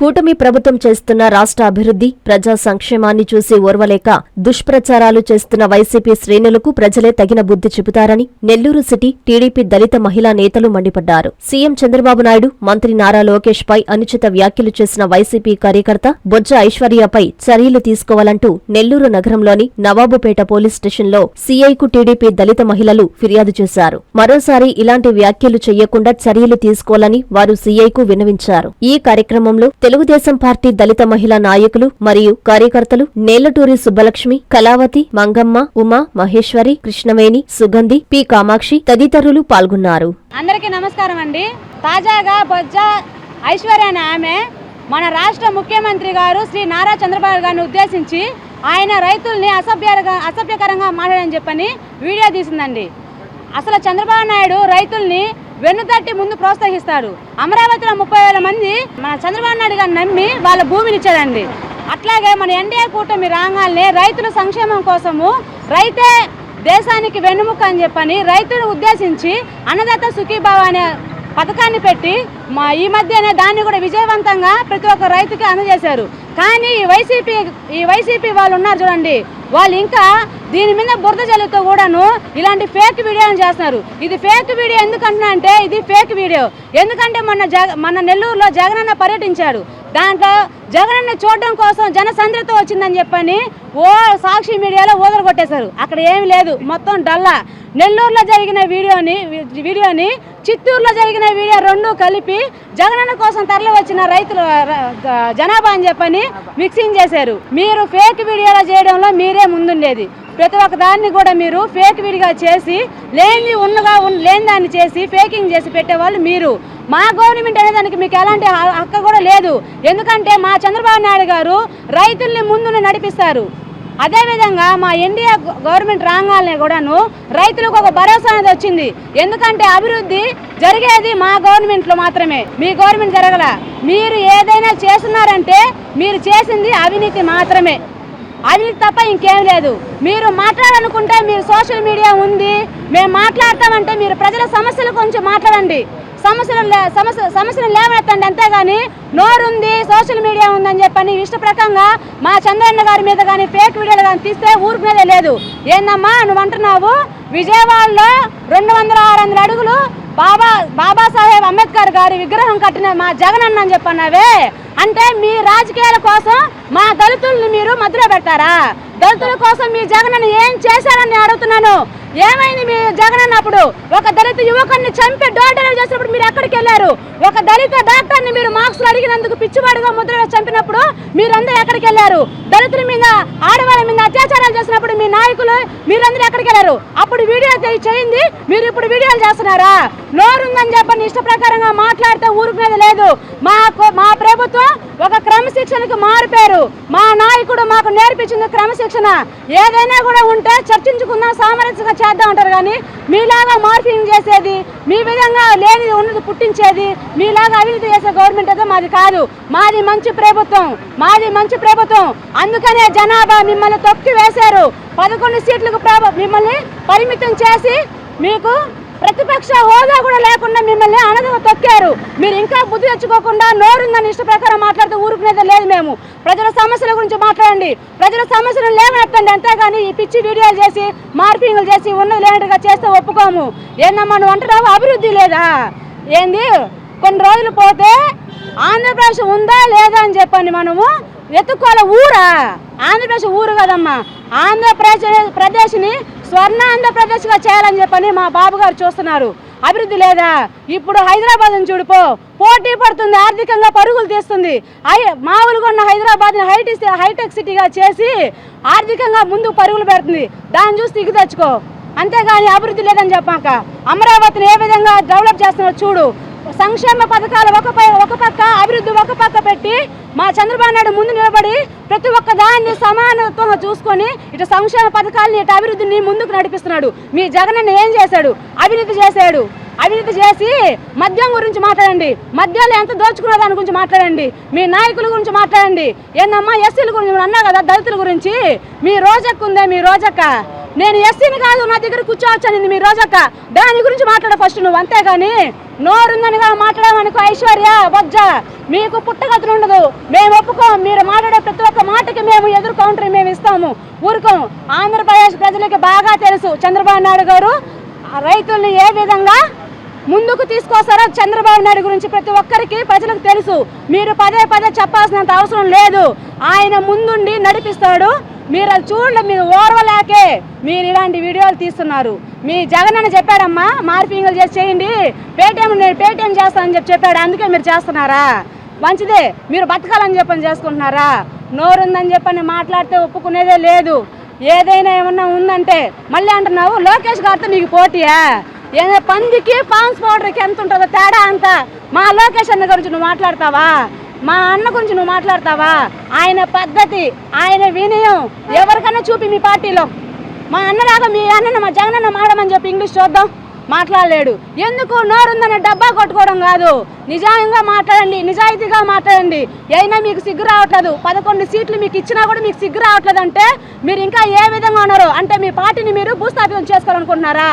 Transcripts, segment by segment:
కూటమి ప్రభుత్వం చేస్తున్న రాష్ట్ర అభివృద్ధి ప్రజా సంక్షేమాన్ని చూసి ఓర్వలేక దుష్ప్రచారాలు చేస్తున్న వైసీపీ శ్రేణులకు ప్రజలే తగిన బుద్ధి చెబుతారని నెల్లూరు సిటీ టీడీపీ దళిత మహిళా నేతలు మండిపడ్డారు. సీఎం చంద్రబాబు నాయుడు మంత్రి నారా లోకేష్ పై అనుచిత వ్యాఖ్యలు చేసిన వైసీపీ కార్యకర్త బొజ్జ ఐశ్వర్యపై చర్యలు తీసుకోవాలంటూ నెల్లూరు నగరంలోని నవాబుపేట పోలీస్ స్టేషన్లో సీఐకు టీడీపీ దళిత మహిళలు ఫిర్యాదు చేశారు. మరోసారి ఇలాంటి వ్యాఖ్యలు చేయకుండా చర్యలు తీసుకోవాలని వారు సీఐకు విన్నవించారు. ఈ కార్యక్రమంలో తెలుగుదేశం పార్టీ దళిత మహిళా నాయకులు మరియు కార్యకర్తలు నేలటూరి సుబ్బలక్ష్మి కళావతి మంగమ్మ ఉమా మహేశ్వరి కృష్ణవేణి సుగంధి పి కామాక్షి తదితరులు పాల్గొన్నారు. అందరికీ నమస్కారం అండి. తాజాగా బొజ్జ ఐశ్వర్య అనే ఆమె మన రాష్ట్ర ముఖ్యమంత్రి గారు శ్రీ నారా చంద్రబాబు గారిని ఉద్దేశించి ఆయన రైతుల్ని అసభ్యంగా అసభ్యకరంగా మాట్లాడని చెప్పని వీడియో తీసిందండి. అసలు చంద్రబాబు నాయుడు రైతుల్ని వెన్నుతట్టి ముందు ప్రోత్సహిస్తారు. అమరావతిలో ముప్పై వేల మంది మన చంద్రబాబు నాయుడు గారు నమ్మి వాళ్ళ భూమిని ఇచ్చారండి. అట్లాగే మన ఎన్డీఏ కూటమి రాగాల్ని రైతుల సంక్షేమం కోసము రైతే దేశానికి వెన్నుముక అని చెప్పని రైతును ఉద్దేశించి అన్నదాత సుఖీభావ అనే పథకాన్ని పెట్టి మా ఈ మధ్యనే దాన్ని కూడా విజయవంతంగా ప్రతి ఒక్క రైతుకి అందజేశారు. కానీ ఈ వైసీపీ ఈ వైసీపీ వాళ్ళు ఉన్నారు చూడండి. వాళ్ళు ఇంకా దీని మీద బురద జల్లుతో కూడాను ఇలాంటి ఫేక్ వీడియోలు చేస్తున్నారు. ఇది ఫేక్ వీడియో ఎందుకంటున్నా అంటే ఇది ఫేక్ వీడియో ఎందుకంటే మొన్న జగ మన నెల్లూరులో జగనన్న పర్యటించాడు. దాంట్లో జగనన్న చూడడం కోసం జనసంద్రత వచ్చిందని చెప్పని ఓ సాక్షి మీడియాలో ఊదలు కొట్టేశారు. అక్కడ ఏమి లేదు. మొత్తం డల్లా. నెల్లూరులో జరిగిన వీడియోని వీడియోని చిత్తూరులో జరిగిన వీడియో రెండు కలిపి జగనన్న కోసం తరలి వచ్చిన రైతుల జనాభా అని చెప్పని మిక్సింగ్ చేశారు. మీరు ఫేక్ వీడియోలో చేయడంలో మీరే ముందుండేది. ప్రతి ఒక్క దాన్ని కూడా మీరు ఫేక్ విడిగా చేసి లేని ఉన్నగా ఉన్- లేని దాన్ని చేసి ఫేకింగ్ చేసి పెట్టేవాళ్ళు మీరు. మా గవర్నమెంట్ అనే దానికి మీకు ఎలాంటి హక్కు కూడా లేదు. ఎందుకంటే మా చంద్రబాబు నాయుడు గారు రైతుల్ని ముందునే నడిపిస్తారు. అదేవిధంగా మా ఎన్డీఏ గవర్నమెంట్ రాగాలనే కూడాను రైతులకు ఒక భరోసా అనేది వచ్చింది. ఎందుకంటే అభివృద్ధి జరిగేది మా గవర్నమెంట్లో మాత్రమే. మీ గవర్నమెంట్ జరగల. మీరు ఏదైనా చేస్తున్నారంటే మీరు చేసింది అవినీతి మాత్రమే. అది తప్ప ఇంకేం లేదు. మీరు మాట్లాడాలనుకుంటే మీరు సోషల్ మీడియా ఉంది. మేము మాట్లాడతామంటే మీరు ప్రజల సమస్యల గురించి మాట్లాడండి. సమస్యలు లే- సమస్య సమస్యలు లేవనెత్తండి అంతేగాని నోరుంది సోషల్ మీడియా ఉందని చెప్పని ఇష్ట ప్రకంగా మా చంద్రన్న గారి మీద కానీ ఫేక్ వీడియోలు కానీ తీస్తే ఊరుకునేదే మీదే లేదు. ఏందమ్మా నువ్వు అంటున్నావు? విజయవాడలో రెండు వందల ఆరు వందల అడుగులు బాబా బాబాసాహెబ్ అంబేద్కర్ గారి విగ్రహం కట్టిన మా జగన్ అన్న అని చెప్పన్నావే. అంటే మీ రాజకీయాల కోసం మా దళితుల్ని మీరు మధుర పెడతారా? దళితుల కోసం మీ జగన్ ఏం చేశారని అడుగుతున్నాను. ఏమైంది మీ జగన్ చేస్తున్నప్పుడు ఒక దళిత యువకుడిని చంపి డోర్ డెలివరీ చేసినప్పుడు మీరు ఎక్కడికి వెళ్ళారు? ఒక దళిత డాక్టర్ని మీరు మార్క్స్లు అడిగినందుకు పిచ్చివాడుగా ముద్ర చంపినప్పుడు మీరందరూ ఎక్కడికి వెళ్ళారు? దళితుల మీద ఆడవాళ్ళ మీద అత్యాచారాలు చేసినప్పుడు మీ నాయకులు మీరందరూ ఎక్కడికి వెళ్ళారు? అప్పుడు వీడియో చేయింది. మీరు ఇప్పుడు వీడియోలు చేస్తున్నారా? నోరుందని చెప్పని ఇష్ట ప్రకారంగా మాట్లాడితే ఊరుకునేది లేదు. మా మా ప్రభుత్వం ఒక క్రమశిక్షణకు మారిపోయారు. మా నాయకుడు మాకు నేర్పించింది క్రమశిక్షణ. ఏదైనా కూడా ఉంటే చర్చించుకుందాం సామరస్యంగా చేద్దాం అంటారు కానీ మీలాగా మార్పింగ్ చేసేది మీ విధంగా లేనిది ఉన్నది పుట్టించేది మీలాగా అవినీతి చేసే గవర్నమెంట్ అయితే మాది కాదు. మాది మంచి ప్రభుత్వం మాది మంచి ప్రభుత్వం. అందుకనే జనాభా మిమ్మల్ని తొక్కి వేశారు. పదకొండు సీట్లకు ప్రభ మిమ్మల్ని పరిమితం చేసి మీకు ప్రతిపక్ష హోదా కూడా లేకుండా మిమ్మల్ని అనదవ తొక్కారు. మీరు ఇంకా బుద్ధి తెచ్చుకోకుండా నోరుందని ఇష్ట ప్రకారం మాట్లాడితే ఊరుకునేది లేదు మేము. ప్రజల సమస్యల గురించి మాట్లాడండి. ప్రజల సమస్యలను లేవనెత్తండి అంతేగాని ఈ పిచ్చి వీడియోలు చేసి మార్పింగ్లు చేసి ఉన్నది లేనట్టుగా చేస్తే ఒప్పుకోము. ఏందమ్మా నువ్వు అంటున్నావు? అభివృద్ధి లేదా? ఏంది? కొన్ని రోజులు పోతే ఆంధ్రప్రదేశ్ ఉందా లేదా అని చెప్పండి మనము వెతుక్కోవాలి ఊరా? ఆంధ్రప్రదేశ్ ఊరు కదమ్మా. ఆంధ్రప్రదేశ్ ప్రదేశ్ని స్వర్ణ ఆంధ్రప్రదేశ్గా చేయాలని చెప్పని మా బాబు గారు చూస్తున్నారు. అభివృద్ధి లేదా? ఇప్పుడు హైదరాబాద్ చూడిపో పోటీ పడుతుంది ఆర్థికంగా పరుగులు తీస్తుంది. హై- మామూలుగా ఉన్న హైదరాబాద్ని హైటెక్ హైటెక్ సిటీగా చేసి ఆర్థికంగా ముందుకు పరుగులు పెడుతుంది. దాన్ని చూసి దిగు తెచ్చుకో. అంతేగాని అభివృద్ధి లేదని చెప్పాక అమరావతిని ఏ విధంగా డెవలప్ చేస్తున్నారో చూడు. సంక్షేమ పథకాలు ఒక ఒక పక్క అభివృద్ధి ఒక పక్క పెట్టి మా చంద్రబాబు నాయుడు ముందు నిలబడి ప్రతి ఒక్క దాన్ని సమానత్వంగా చూసుకొని ఇటు సంక్షేమ పథకాలని ఇటు అభివృద్ధిని ముందుకు నడిపిస్తున్నాడు. మీ జగన్ ఏం చేశాడు? అవినీతి చేశాడు. అవినీతి చేసి మద్యం గురించి మాట్లాడండి. మద్యాలు ఎంత దోచుకున్న దాని గురించి మాట్లాడండి. మీ నాయకుల గురించి మాట్లాడండి. ఏందమ్మా ఎస్సీల గురించి అన్నా అన్నావు కదా దళితుల గురించి. మీ రోజక్కుందే మీ రోజక్క. నేను ఎస్సీని కాదు నా దగ్గర కూర్చోవచ్చనింది మీ రోజక్క. దాని గురించి మాట్లాడ ఫస్ట్ నువ్వు అంతేగాని నోరుందనిగా మాట్లాడమనుకో ఐశ్వర్య బొజ్జ మీకు పుట్టగతులు ఉండదు. మేము ఒప్పుకోం మీరు మాట్లాడే ప్రతి ఒక్క మాటకి మేము ఎదురు కౌంటర్ మేము ఇస్తాము. ఊరుకోం. ఆంధ్రప్రదేశ్ ప్రజలకి బాగా తెలుసు చంద్రబాబు నాయుడు గారు రైతుల్ని ఏ విధంగా ముందుకు తీసుకొస్తారో చంద్రబాబు నాయుడు గురించి ప్రతి ఒక్కరికి ప్రజలకు తెలుసు. మీరు పదే పదే చెప్పాల్సినంత అవసరం లేదు. ఆయన ముందుండి నడిపిస్తాడు. మీరు అది చూడండి మీరు ఓర్వలేకే మీరు ఇలాంటి వీడియోలు తీస్తున్నారు. మీ జగన్ అని చెప్పాడమ్మా మార్పింగ్లు చేసి చేయండి. పేటీఎం నేను పేటీఎం చేస్తానని చెప్పి చెప్పాడు అందుకే మీరు చేస్తున్నారా? మంచిదే మీరు బతకాలని చెప్పని చేసుకుంటున్నారా? నోరుందని చెప్పని మాట్లాడితే ఒప్పుకునేదే లేదు. ఏదైనా ఏమన్నా ఉందంటే మళ్ళీ అంటున్నావు లోకేష్ గారితో నీకు పోటీయా? ఏదో పందికి పాన్స్ పౌడర్కి ఎంత ఉంటుందో తేడా అంత మా లోకేష్ అన్న గురించి నువ్వు మాట్లాడతావా? మా అన్న గురించి నువ్వు మాట్లాడతావా? ఆయన పద్ధతి ఆయన వినయం ఎవరికైనా చూపి మీ పార్టీలో. మా అన్నలాగా మీ అన్నను మా జగనన్న మాడమని చెప్పి ఇంగ్లీష్ చూద్దాం. మాట్లాడలేడు. ఎందుకు నోరుందని డబ్బా కొట్టుకోవడం కాదు. నిజాయంగా మాట్లాడండి నిజాయితీగా మాట్లాడండి. అయినా మీకు సిగ్గు రావట్లేదు. పదకొండు సీట్లు మీకు ఇచ్చినా కూడా మీకు సిగ్గు రావట్లేదు అంటే మీరు ఇంకా ఏ విధంగా ఉన్నారు? అంటే మీ పార్టీని మీరు భూస్థాపితం చేసుకోవాలనుకుంటున్నారా?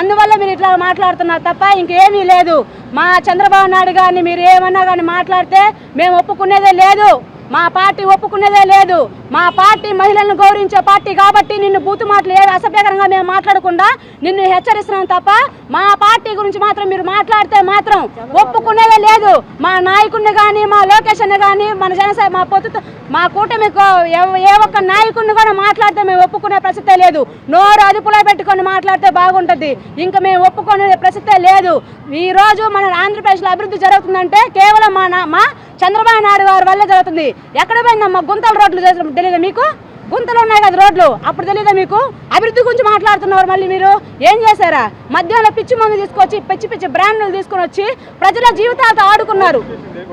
అందువల్ల మీరు ఇట్లా మాట్లాడుతున్నారు తప్ప ఇంకేమీ లేదు. మా చంద్రబాబు నాయుడు గారిని మీరు ఏమన్నా కానీ మాట్లాడితే మేము ఒప్పుకునేదే లేదు. మా పార్టీ ఒప్పుకునేదే లేదు. మా పార్టీ మహిళలను గౌరవించే పార్టీ కాబట్టి నిన్ను బూతు మాటలు ఏవి అసభ్యకరంగా మేము మాట్లాడకుండా నిన్ను హెచ్చరిస్తున్నాం తప్ప మా పార్టీ గురించి మాత్రం మీరు మాట్లాడితే మాత్రం ఒప్పుకునేదే లేదు. మా నాయకుడిని కానీ మా లొకేషన్ కానీ మన జనసేన మా పొత్తు మా కూటమి కో- ఏ ఒక్క నాయకుడిని కూడా మాట్లాడితే మేము ఒప్పుకునే ప్రసక్తే లేదు. నోరు అదుపులో పెట్టుకొని మాట్లాడితే బాగుంటుంది. ఇంకా మేము ఒప్పుకునే ప్రసక్తే లేదు. ఈ రోజు మన ఆంధ్రప్రదేశ్లో అభివృద్ధి జరుగుతుందంటే కేవలం మా నా- మా చంద్రబాబు నాయుడు గారి వల్లే జరుగుతుంది. ఎక్కడ పోయిందమ్మా గుంతల రోడ్లు చేసిన తెలియదా మీకు? గుంతలు ఉన్నాయి కదా రోడ్లు? అప్పుడు తెలియదా మీకు? అభివృద్ధి గురించి మాట్లాడుతున్నారు మళ్ళీ మీరు? ఏం చేశారా? మధ్యలో పిచ్చి మందు తీసుకొచ్చి పిచ్చి పిచ్చి బ్రాండ్లు తీసుకొని వచ్చి ప్రజల జీవితాలతో ఆడుకున్నారు.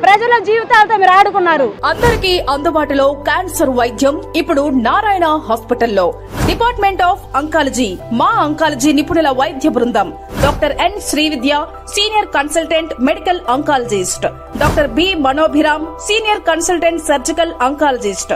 ప్రజల జీవితాలతో మీరు ఆడుకున్నారు. అందరికీ అందుబాటులో క్యాన్సర్ వైద్యం ఇప్పుడు నారాయణ హాస్పిటల్లో. డిపార్ట్మెంట్ ఆఫ్ అంకాలజీ మా అంకాలజీ నిపుణుల వైద్య బృందం. Doctor N Srividya senior consultant medical oncologist. Doctor B Manobhiram senior consultant surgical oncologist.